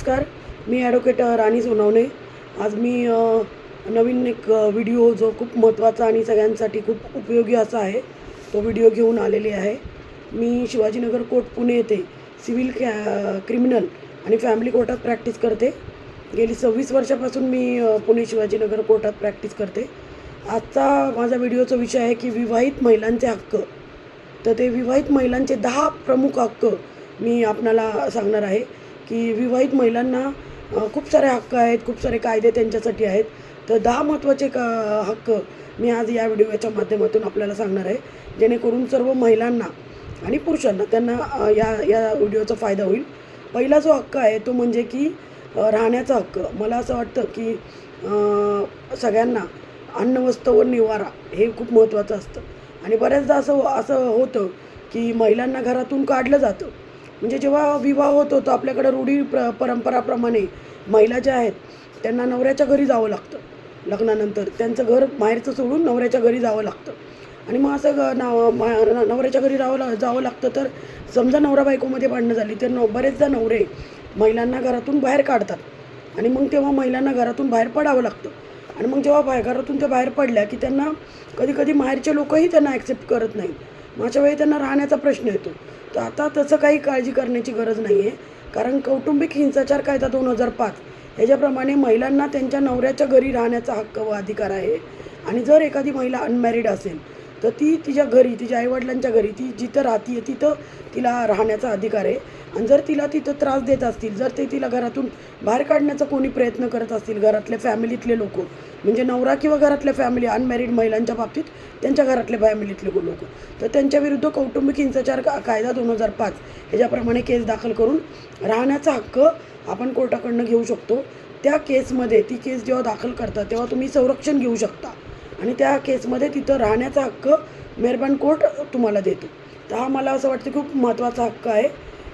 नमस्कार. मी ॲडव्होकेट राणी सोनवणे. आज मी नवीन एक व्हिडिओ जो खूप महत्त्वाचा आणि सगळ्यांसाठी खूप उपयोगी असा आहे तो व्हिडिओ घेऊन आलेली आहे. मी शिवाजीनगर कोर्ट पुणे येथे सिव्हिल कॅ क्रिमिनल आणि फॅमिली कोर्टात प्रॅक्टिस करते. गेली सव्वीस वर्षापासून मी पुणे शिवाजीनगर कोर्टात प्रॅक्टिस करते. आजचा माझा व्हिडिओचा विषय आहे की विवाहित महिलांचे हक्क. तर ते विवाहित महिलांचे दहा प्रमुख हक्क मी आपणाला सांगणार आहे. की विवाहित महिलांना खूप सारे हक्क आहेत खूप सारे कायदे त्यांच्यासाठी आहेत. तर दहा महत्त्वाचे का हक्क मी आज या व्हिडिओच्या माध्यमातून आपल्याला सांगणार आहे. जेणेकरून सर्व महिलांना आणि पुरुषांना त्यांना या या व्हिडिओचा फायदा होईल. पहिला जो हक्क आहे तो म्हणजे की राहण्याचा हक्क. मला असं वाटतं की सगळ्यांना अन्न वस्त्र व निवारा हे खूप महत्त्वाचं असतं. आणि बऱ्याचदा असं असं होतं की महिलांना घरातून काढलं जातं. म्हणजे जेव्हा विवाह होतो तो आपल्याकडे रूढी प्र परंपराप्रमाणे महिला ज्या आहेत त्यांना नवऱ्याच्या घरी जावं लागतं. लग्नानंतर त्यांचं घर बाहेरचं सोडून नवऱ्याच्या घरी जावं लागतं. आणि मग असं ग मा- नवऱ्याच्या घरी जावं ला जावं लागतं. तर समजा नवरा बायकोमध्ये भांडणं झाली तर न बरेचदा नवरे महिलांना घरातून बाहेर काढतात. आणि मग तेव्हा महिलांना घरातून बाहेर पडावं लागतं. आणि मग जेव्हा बाहेर घरातून त्या बाहेर पडल्या की त्यांना कधी कधी बाहेरचे लोकही त्यांना ॲक्सेप्ट करत नाहीत. मग अशा वेळी त्यांना राहण्याचा प्रश्न येतो. तर आता तसं काही काळजी करण्याची गरज नाही आहे कारण कौटुंबिक हिंसाचार कायदा दोन हजार पाच ह्याच्याप्रमाणे महिलांना त्यांच्या नवऱ्याच्या घरी राहण्याचा हक्क व अधिकार आहे. आणि जर एखादी महिला अनमॅरिड असेल तर ती तिच्या घरी तिच्या आईवडिलांच्या घरी ती जिथं राहते तिथं तिला राहण्याचा अधिकार आहे. आणि जर तिला तिथं त्रास देत असतील जर ते तिला घरातून बाहेर काढण्याचा कोणी प्रयत्न करत असतील घरातल्या फॅमिलीतले लोक म्हणजे नवरा किंवा घरातल्या फॅमिली अनमॅरिड महिलांच्या बाबतीत त्यांच्या घरातले फॅमिलीतले लोक तर त्यांच्या विरुद्ध कौटुंबिक हिंसाचार का कायदा दोन हजार पाच ह्याच्याप्रमाणे केस दाखल करून राहण्याचा हक्क आपण कोर्टाकडनं घेऊ शकतो. त्या केसमध्ये ती केस जेव्हा दाखल करतात तेव्हा तुम्ही संरक्षण घेऊ शकता. आणि त्या केसमध्ये तिथं राहण्याचा हक्क मेहरबान कोर्ट तुम्हाला देतो. तर हा मला असं वाटतं खूप महत्त्वाचा हक्क आहे.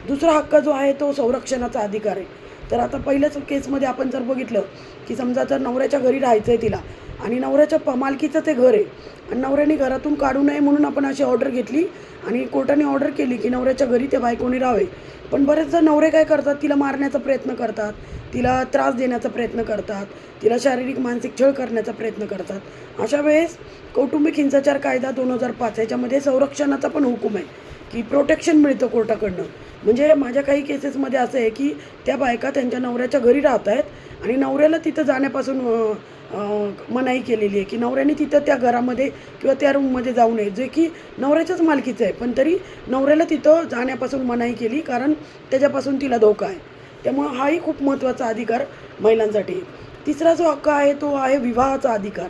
दुसरा हक्क जो आहे तो संरक्षणाचा अधिकार आहे. तर आता पहिल्याच केसमध्ये आपण जर बघितलं की समजा जर नवऱ्याच्या घरी राहायचं आहे तिला आणि नवऱ्याच्या प मालकीचं ते घर आहे. आणि नवऱ्याने घरातून काढू नये म्हणून आपण अशी ऑर्डर घेतली आणि कोर्टाने ऑर्डर केली की नवऱ्याच्या घरी त्या बायकोनी राहावे. पण बरेचदा नवरे काय करतात? तिला मारण्याचा प्रयत्न करतात. तिला त्रास देण्याचा प्रयत्न करतात. तिला शारीरिक मानसिक छळ करण्याचा प्रयत्न करतात. अशा वेळेस कौटुंबिक हिंसाचार कायदा दोन हजार पाच याच्यामध्ये संरक्षणाचा पण हुकूम आहे की प्रोटेक्शन मिळतं कोर्टाकडनं. म्हणजे माझ्या काही केसेसमध्ये असं आहे की त्या बायका त्यांच्या नवऱ्याच्या घरी राहत आहेत आणि नवऱ्याला तिथं जाण्यापासून मनाई केलेली आहे की नवऱ्याने तिथं त्या घरामध्ये किंवा त्या रूममध्ये जाऊ नये. जे की नवऱ्याच्याच मालकीचं आहे. पण तरी नवऱ्याला तिथं जाण्यापासून मनाई केली कारण त्याच्यापासून तिला धोका आहे. त्यामुळं हाही खूप महत्त्वाचा अधिकार महिलांसाठी तिसरा जो हक्क आहे तो आहे विवाहाचा अधिकार.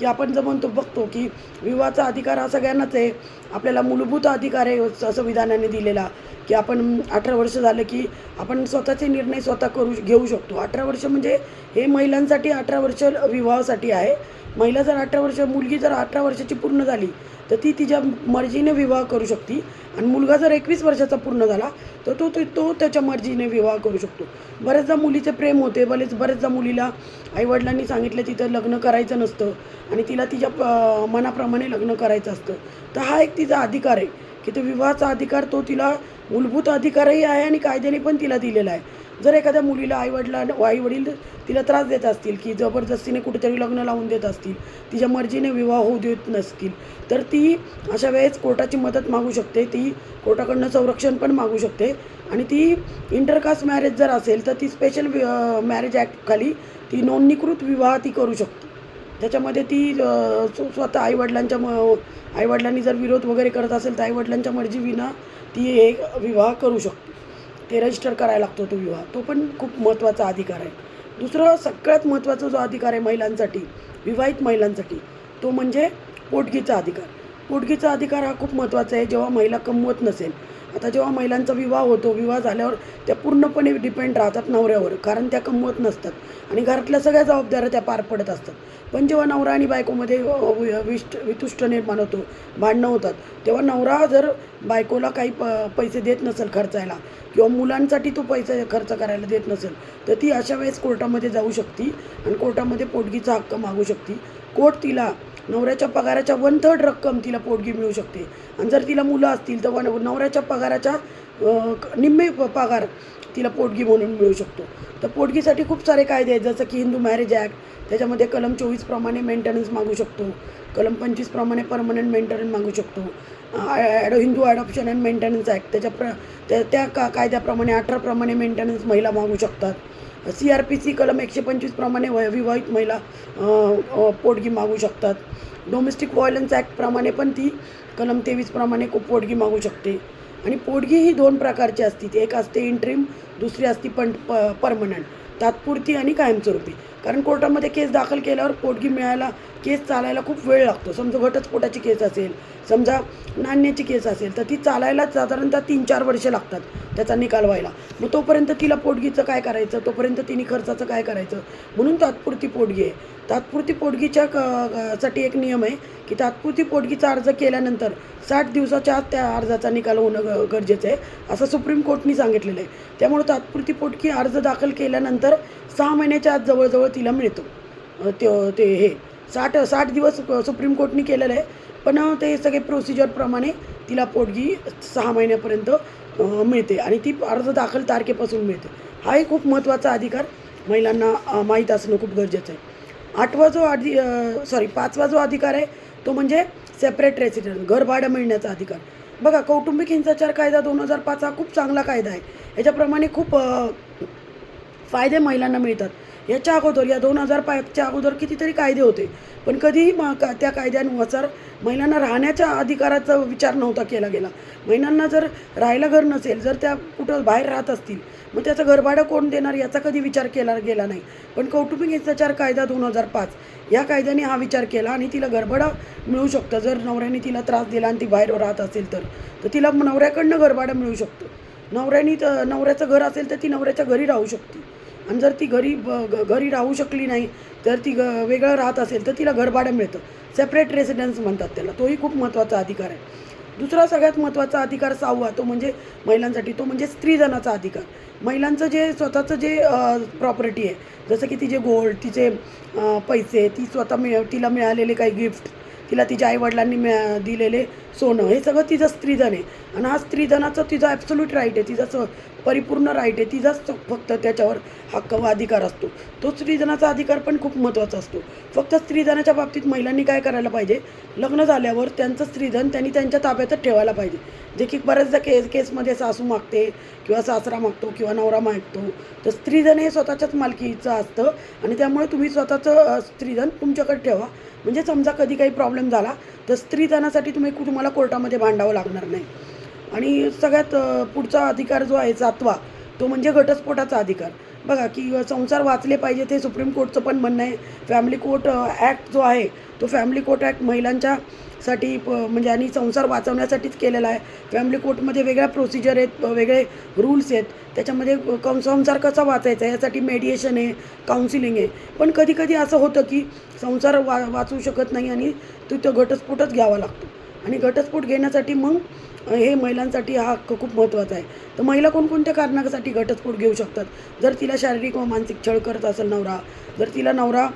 की आपण जर म्हणतो बघतो की विवाहाचा अधिकार हा सगळ्यांनाच आहे. आपल्याला मूलभूत अधिकार आहे असं संविधानाने दिलेला. की आपण अठरा वर्ष झालं की आपण स्वतःचे निर्णय स्वतः करू घेऊ शकतो. अठरा वर्ष म्हणजे हे महिलांसाठी अठरा वर्ष विवाहासाठी आहे. महिला जर अठरा वर्ष मुलगी जर अठरा वर्षाची पूर्ण झाली तर ती तिच्या मर्जीने विवाह करू शकते. आणि मुलगा जर एकवीस वर्षाचा पूर्ण झाला तर तो तो तो त्याच्या मर्जीने विवाह करू शकतो. बऱ्याचदा मुलीचे प्रेम होते बरेच बऱ्याचदा मुलीला आईवडिलांनी सांगितलं तिथं लग्न करायचं नसतं आणि तिला तिच्या प- मनाप्रमाणे लग्न करायचं असतं. तर हा एक तिचा अधिकार आहे की तो विवाहाचा अधिकार तो तिला मूलभूत अधिकारही आहे आणि कायद्याने पण तिला दिलेला आहे. जर एखाद्या मुलीला आईवडिला आईवडील तिला त्रास देत असतील की जबरदस्तीने कुठेतरी लग्न लावून देत असतील तिच्या मर्जीने विवाह होऊ देत नसतील तर ती अशा वेळेस कोर्टाची मदत मागू शकते. ती कोर्टाकडनं संरक्षण पण मागू शकते. आणि ती इंटरकास्ट मॅरेज जर असेल तर ती स्पेशल मॅरेज ॲक्टखाली ती नोंदणीकृत विवाह ती करू शकते. त्याच्यामध्ये ती स्वतः आईवडिलांच्या म आईवडिलांनी जर विरोध वगैरे करत असेल तर आईवडिलांच्या मर्जीविना ती हे विवाह करू शकते. ते रजिस्टर करायला लागतो तो विवाह. तो पण खूप महत्त्वाचा अधिकार आहे. दुसरं सगळ्यात महत्त्वाचा जो अधिकार आहे महिलांसाठी विवाहित महिलांसाठी तो म्हणजे पोटगीचा अधिकार. पोटगीचा अधिकार हा खूप महत्त्वाचा आहे. जेव्हा महिला कमवत नसेल आता जेव्हा महिलांचा विवाह होतो विवाह झाल्यावर त्या पूर्णपणे डिपेंड राहतात नवऱ्यावर कारण त्या कमवत नसतात. आणि घरातल्या सगळ्या जबाबदाऱ्या त्या पार पडत असतात. पण जेव्हा नवरा आणि बायकोमध्ये वि- विष्ट वितुष्ट निर्माण होतो भांडणं होतात तेव्हा नवरा जर बायकोला काही प पैसे देत नसेल खर्चायला किंवा मुलांसाठी तो पैसे खर्च करायला देत नसेल तर ती अशा वेळेस कोर्टामध्ये जाऊ शकते आणि कोर्टामध्ये पोटगीचा हक्क मागू शकते. कोर्ट तिला नवऱ्याच्या पगाराच्या वन थर्ड रक्कम तिला पोटगी मिळू शकते. आणि जर तिला मुलं असतील तर वन नवऱ्याच्या पगाराच्या निम्मे प- पगार तिला पोटगी म्हणून मिळू शकतो. तर पोटगीसाठी खूप सारे कायदे आहेत जसं की हिंदू मॅरेज ॲक्ट त्याच्यामध्ये कलम चोवीसप्रमाणे मेंटेनन्स मागू शकतो. कलम पंचवीसप्रमाणे परमनंट मेंटेनन्स मागू शकतो. ॲडो Hindu adoption and maintenance act त्याच्या प्र त्या त्या का कायद्याप्रमाणे अठराप्रमाणे मेंटेनन्स महिला मागू शकतात. सी आर पी सी कलम एकशे पंचवीसप्रमाणे वय विवाहित महिला पोटगी मागू शकतात. डोमेस्टिक व्हायलन्स ॲक्टप्रमाणे पण ती कलम तेवीसप्रमाणे को पोटगी मागू शकते. आणि पोटगी ही दोन प्रकारची असते. ती एक असते इंट्रीम दुसरी असते पण प परमनंट तात्पुरती आणि कायमस्वरूपी. कारण कोर्टामध्ये केस दाखल केल्यावर पोटगी मिळायला केस चालायला खूप वेळ लागतो. समजा घटस्फोटाची केस असेल समजा नाण्याची केस असेल तर ती चालायला साधारणतः तीन चार वर्षे लागतात त्याचा निकाल व्हायला. मग तोपर्यंत तिला पोटगीचं काय करायचं? तोपर्यंत तिने खर्चाचं काय करायचं? म्हणून तात्पुरती पोटगी आहे. तात्पुरती पोटगीच्या क साठी एक नियम आहे की तात्पुरती पोटगीचा अर्ज केल्यानंतर साठ दिवसाच्या आत त्या अर्जाचा निकाल होणं ग गरजेचं आहे असं सुप्रीम कोर्टनी सांगितलेलं आहे. त्यामुळे तात्पुरती पोटगी अर्ज दाखल केल्यानंतर सहा महिन्याच्या आत जवळजवळ तिला मिळतो. ते ते हे साठ साठ दिवस सुप्रीम कोर्टने केलेलं आहे. पण ते सगळे प्रोसिजरप्रमाणे तिला पोटगी सहा महिन्यापर्यंत मिळते आणि ती अर्ज दाखल तारखेपासून मिळते. हाही खूप महत्त्वाचा अधिकार महिलांना माहीत असणं खूप गरजेचं आहे. आठवा जो अधि सॉरी पाचवा जो अधिकार आहे तो म्हणजे सेपरेट रेसिडेंट घर भाडं मिळण्याचा अधिकार. बघा कौटुंबिक हिंसाचार कायदा दोन हजार पाच हा खूप चांगला कायदा आहे. याच्याप्रमाणे खूप फायदे महिलांना मिळतात. याच्या अगोदर या दोन हजार पाचच्या अगोदर कितीतरी कायदे होते. पण कधीही म का त्या कायद्यानुसार महिलांना राहण्याच्या अधिकाराचा विचार नव्हता केला गेला. महिलांना जर राहायला घर नसेल जर त्या कुठं बाहेर राहत असतील मग त्याचं घरभाडं कोण देणार याचा कधी विचार केला गेला नाही. पण कौटुंबिक हिंसाचार कायदा दोन हजार पाच या कायद्याने हा विचार केला आणि तिला घरभाडं मिळू शकतं. जर नवऱ्याने तिला त्रास दिला आणि ती बाहेर राहत असेल तर तर तिला नवऱ्याकडनं घरभाडं मिळू शकतं. नवऱ्याने तर नवऱ्याचं घर असेल तर ती नवऱ्याच्या घरी राहू शकते. आणि जर ती घरी ब- घरी राहू शकली नाही तर ती ग वेगळं राहत असेल तर तिला घरभाडं मिळतं. सेपरेट रेसिडेन्स म्हणतात त्याला. तोही खूप महत्त्वाचा अधिकार आहे. दुसरा सगळ्यात महत्त्वाचा अधिकार सहावा तो म्हणजे महिलांसाठी तो म्हणजे स्त्रीधनाचा अधिकार. महिलांचं जे स्वतःचं जे प्रॉपर्टी आहे जसं की तिचे गोल्ड तिचे पैसे ती स्वतः मिळ तिला मिळालेले काही गिफ्ट तिला तिच्या आईवडिलांनी मिळा दिलेले सोनं. हे सगळं तिचं स्त्रीधन आहे. आणि हा स्त्रीधनाचं तिचा ॲब्सोल्यूट राईट आहे. तिचा स परिपूर्ण राईट आहे. तिचाच फक्त त्याच्यावर हक्क व अधिकार असतो. तो स्त्रीधनाचा अधिकार पण खूप महत्त्वाचा असतो. फक्त स्त्रीधनाच्या बाबतीत महिलांनी काय करायला पाहिजे? लग्न झाल्यावर त्यांचं स्त्रीधन त्यांनी त्यांच्या ताब्यातच ठेवायला पाहिजे. जे की बऱ्याचदा केस केसमध्ये सासू मागते किंवा सासरा मागतो किंवा नवरा मागतो. तर स्त्रीधन हे स्वतःच्याच मालकीचं असतं. आणि त्यामुळे तुम्ही स्वतःचं स्त्रीधन तुमच्याकडे ठेवा. म्हणजे समजा कधी काही प्रॉब्लेम झाला तर स्त्रीधनासाठी तुम्ही तुम्हाला कोर्टामध्ये भांडावं लागणार नाही. आणि सगळ्यात पुढचा अधिकार जो आहे सातवा तो म्हणजे घटस्फोटाचा अधिकार. बघा की संसार वाचले पाहिजे ते सुप्रीम कोर्टचं पण म्हणणं आहे. फॅमिली कोर्ट ॲक्ट जो आहे तो फॅमिली कोर्ट ॲक्ट महिलांच्या साठी प- म्हणजे आणि संसार वाचवण्यासाठीच केलेला आहे. फॅमिली कोर्टमध्ये वेगळ्या प्रोसिजर आहेत वेगळे रूल्स आहेत. त्याच्यामध्ये कं संसार कसा वाचायचा यासाठी मेडिएशन आहे काउन्सिलिंग आहे. पण कधी कधी असं होतं की संसार वा वाचू शकत नाही आणि तिथं घटस्फोटच घ्यावा लागतो. आणि घटस्फोट घेण्यासाठी मग हे महिलांसाठी हा हक्क खूप महत्त्वाचा आहे. तर महिला कोणकोणत्या कारणासाठी घटस्फोट घेऊ शकतात? जर तिला शारीरिक व मानसिक छळ करत असेल नवरा जर तिला नवरा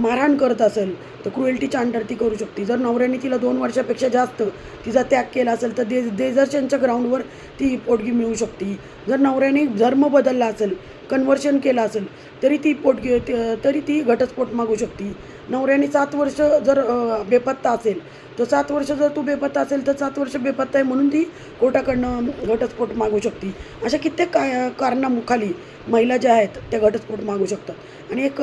मारहाण करत असेल तर क्रुएल्टीच्या अंडर ती करू शकते. जर नवऱ्याने तिला दोन वर्षापेक्षा जास्त तिचा त्याग केला असेल तर दे डेझर्शनच्या ग्राउंडवर ती पोटगी मिळू शकते. जर नवऱ्याने धर्म बदलला असेल कन्व्हर्शन केलं असेल तरी ती पोटगी तरी ती घटस्फोट मागू शकते. नवऱ्याने सात वर्ष जर बेपत्ता असेल तर सात वर्ष जर तू बेपत्ता असेल तर सात वर्ष बेपत्ता आहे म्हणून ती कोर्टाकडनं घटस्फोट मागू शकते. अशा कित्येक का कारणामुखाली महिला ज्या आहेत त्या घटस्फोट मागू शकतात. आणि एक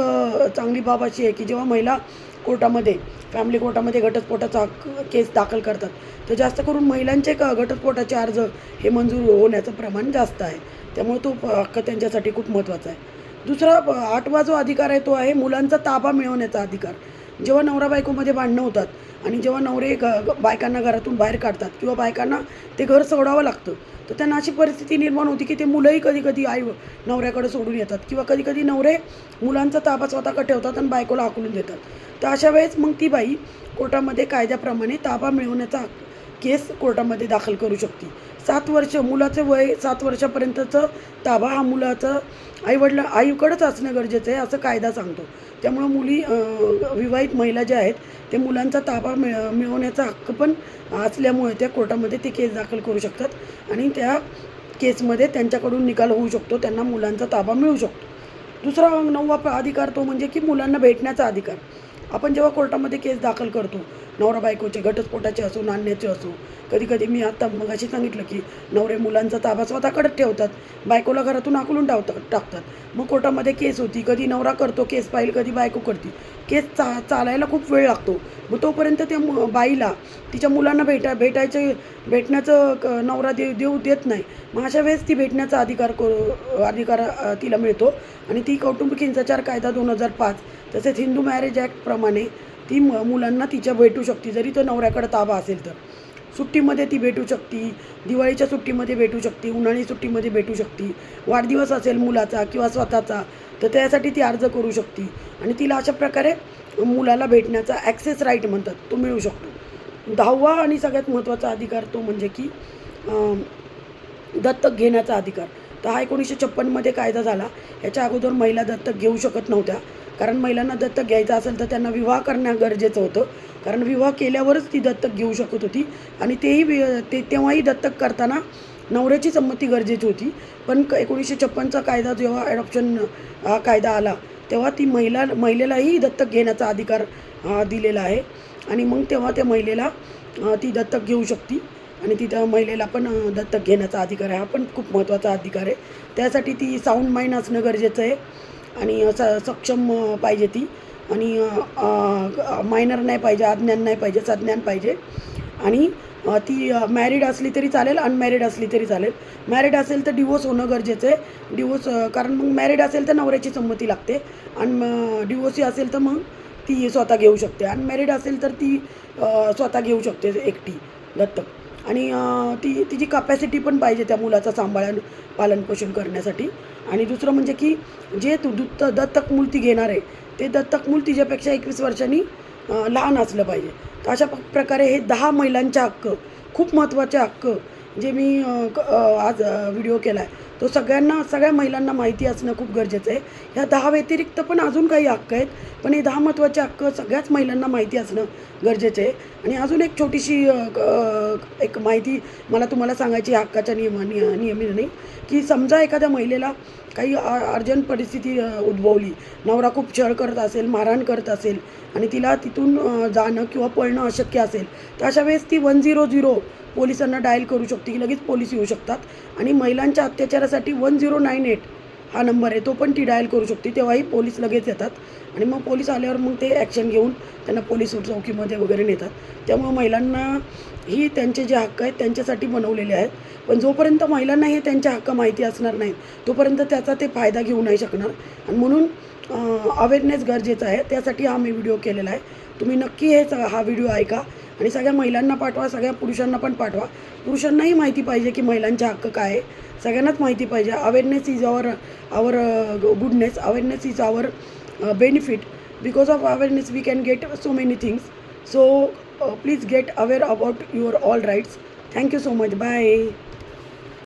चांगली बाब अशी आहे की जेव्हा महिला कोर्टामध्ये फॅमिली कोर्टामध्ये घटस्फोटाचा हक्क केस दाखल करतात तर जास्त करून महिलांचे का घटस्फोटाचे अर्ज हे मंजूर होण्याचं प्रमाण जास्त आहे. त्यामुळे तो हक्क त्यांच्यासाठी खूप महत्त्वाचा आहे. दुसरा आठवा जो अधिकार आहे तो आहे मुलांचा ताबा मिळवण्याचा अधिकार. जेव्हा नवरा बायकोमध्ये भांडणं होतात आणि जेव्हा नवरे ग बायकांना घरातून बाहेर काढतात किंवा बायकांना ते घर सोडावं लागतं तर त्यांना अशी परिस्थिती निर्माण होती की ते मुलंही कधी कधी आई नवऱ्याकडे सोडून येतात किंवा कधी कधी नवरे मुलांचा ताबा स्वतःकडे ठेवतात आणि बायकोला हाकलून देतात. तर अशा वेळेस मग ती बाई कोर्टामध्ये कायद्याप्रमाणे ताबा मिळवण्याचा हक्क केस कोर्टामध्ये दाखल करू शकते. सात वर्ष मुलाचं वय सात वर्षापर्यंतचं ताबा हा मुलाचं आईवडिला आईकडंच असणं गरजेचं आहे असं कायदा सांगतो. त्यामुळं मुली विवाहित महिला ज्या आहेत ते मुलांचा ताबा मिळ मिळवण्याचा हक्क पण असल्यामुळे त्या कोर्टामध्ये ते केस दाखल करू शकतात आणि त्या केसमध्ये त्यांच्याकडून निकाल होऊ शकतो त्यांना मुलांचा ताबा मिळू शकतो. दुसरा नववा अधिकार तो म्हणजे की मुलांना भेटण्याचा अधिकार. आपण जेव्हा कोर्टामध्ये केस दाखल करतो नवरा बायकोचे घटस्फोटाचे असो नाण्याचे असो कधी कधी मी आत्ता मग अशी सांगितलं की नवरे मुलांचा ताबा स्वतःकडेच ठेवतात बायकोला घरातून आकलून टावतात टाकतात. मग कोर्टामध्ये केस होती कधी नवरा करतो केस फाईल कधी बायको करते. केस चा चालायला खूप वेळ लागतो. मग तोपर्यंत त्या मु- बाईला तिच्या मुलांना भेटा भेटायचे भेटण्याचं क- नवरा देव देऊ देत नाही. मग अशा वेळेस ती भेटण्याचा अधिकार करू अधिकार तिला मिळतो. आणि ती कौटुंबिक हिंसाचार कायदा दोन हजार पाच तसेच हिंदू मॅरेज ॲक्टप्रमाणे ती म- मुलांना तिच्या भेटू शकते. जरी तो नवऱ्याकडे ताबा असेल तर. सुट्टीमध्ये ती भेटू शकते दिवाळीच्या सुट्टीमध्ये भेटू शकते उन्हाळी सुट्टीमध्ये भेटू शकते वाढदिवस असेल मुलाचा किंवा स्वतःचा तर त्यासाठी ती अर्ज करू शकते. आणि तिला अशा प्रकारे मुलाला भेटण्याचा ॲक्सेस राईट म्हणतात तो मिळू शकतो. दहावा आणि सगळ्यात महत्त्वाचा अधिकार तो म्हणजे की दत्तक घेण्याचा अधिकार. तर हा एकोणीसशे छप्पनमध्ये कायदा झाला. याच्या अगोदर महिला दत्तक घेऊ शकत नव्हत्या. कारण महिलांना दत्तक घ्यायचं असेल तर त्यांना विवाह करणं गरजेचं होतं. कारण विवाह केल्यावरच ती दत्तक घेऊ शकत होती. आणि तेही वि- ते तेव्हाही दत्तक करताना नवऱ्याची संमती गरजेची होती. पण क- एकोणीसशे छप्पनचा कायदा जेव्हा ॲडॉप्शन हा कायदा आला तेव्हा ती महिला महिलेलाही दत्तक घेण्याचा अधिकार दिलेला आहे. आणि मग तेव्हा त्या महिलेला ती दत्तक घेऊ शकते. आणि तिथं महिलेला पण दत्तक घेण्याचा अधिकार आहे. हा पण खूप महत्त्वाचा अधिकार आहे. त्यासाठी ती साऊंड माइंड असणं गरजेचं आहे. आणि स सक्षम पाहिजे ती. आणि मायनर नाही पाहिजे अज्ञान नाही पाहिजे सज्ञान पाहिजे. आणि ती मॅरिड असली तरी चालेल अनमॅरिड असली तरी चालेल. मॅरिड असेल तर डिवोर्स होणं गरजेचं आहे डिवोर्स कारण मग मॅरिड असेल तर नवऱ्याची संमती लागते. आणि डिवोर्सी असेल तर मग ती स्वतः घेऊ शकते. अनमॅरिड असेल तर ती स्वतः घेऊ शकते एकटी दत्तक. आणि ती तिची कपॅसिटी पण पाहिजे त्या मुलाचं सांभाळून पालनपोषण करण्यासाठी. आणि दुसरं म्हणजे की जे तू दुत्त दत्तक मूल ती घेणार आहे ते दत्तक मूल तिच्यापेक्षा एकवीस वर्षांनी लहान असलं पाहिजे. तर अशा प्रकारे हे दहा महिलांचे हक्क खूप महत्त्वाचे हक्क जे मी क- आज व्हिडिओ केला आहे तो सगळ्यांना सगळ्या महिलांना माहिती असणं खूप गरजेचं आहे. ह्या दहा व्यतिरिक्त पण अजून काही हक्क आहेत. पण हे दहा महत्त्वाचे हक्क सगळ्याच महिलांना माहिती असणं गरजेचं आहे. आणि अजून एक छोटीशी एक माहिती मला तुम्हाला सांगायची हक्काच्या नियमा नियमिने की समजा एखाद्या महिलेला काही अर्जंट परिस्थिती उद्भवली. नवरा खूप छळ करत असेल मारहाण करत असेल आणि तिला तिथून जाणं किंवा पळणं अशक्य असेल तर अशा वेळेस ती वन झिरो झिरो पोलिसांना डायल करू शकते. की लगेच पोलीस येऊ शकतात. आणि महिलांच्या अत्याचारासाठी वन झिरो नाईन एट हा नंबर आहे तो पण ती डायल करू शकते. तेव्हाही पोलीस लगेच येतात. आणि मग पोलीस आल्यावर मग ते ॲक्शन घेऊन त्यांना पोलीस चौकीमध्ये वगैरे नेतात. त्यामुळे महिलांना ही त्यांचे जे हक्क आहेत त्यांच्यासाठी बनवलेले आहेत. पण जोपर्यंत महिलांना हे त्यांचे हक्क माहिती असणार नाहीत तोपर्यंत त्याचा ते फायदा घेऊ नाही शकणार. आणि म्हणून अवेअरनेस गरजेचं आहे. त्यासाठी हा मी व्हिडिओ केलेला आहे. तुम्ही नक्की हे हा व्हिडिओ ऐका आणि सगळ्या महिलांना पाठवा सगळ्या पुरुषांना पण पाठवा. पुरुषांनाही माहिती पाहिजे की महिलांचा हक्क काय आहे. सगळ्यांनाच माहिती पाहिजे. Awareness is our our goodness awareness is our benefit because of awareness we can get so many things so please get aware about your all rights thank you so much bye